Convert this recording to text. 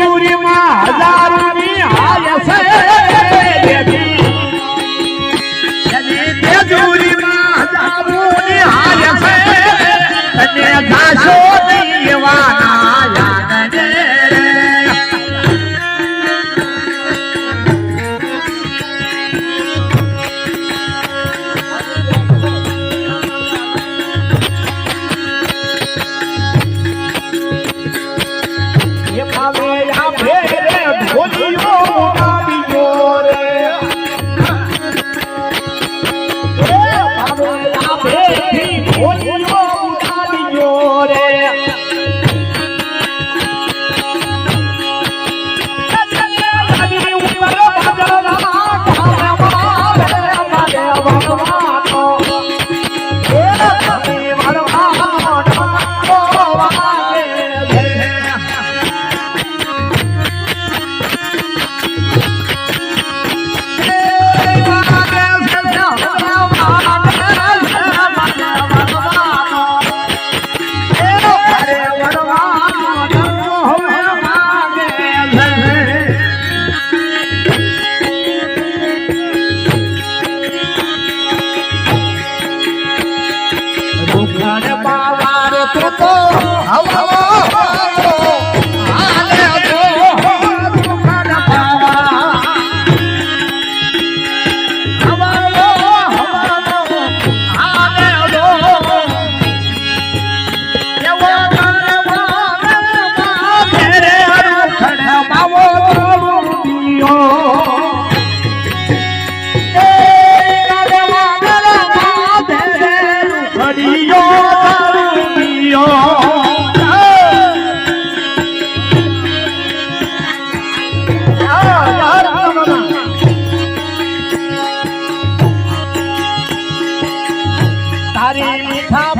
પૂરીમાં હજારોની હાય છે. તેજુરીમાં હજારોની હાય છે. અને ઘાસોની 阿里他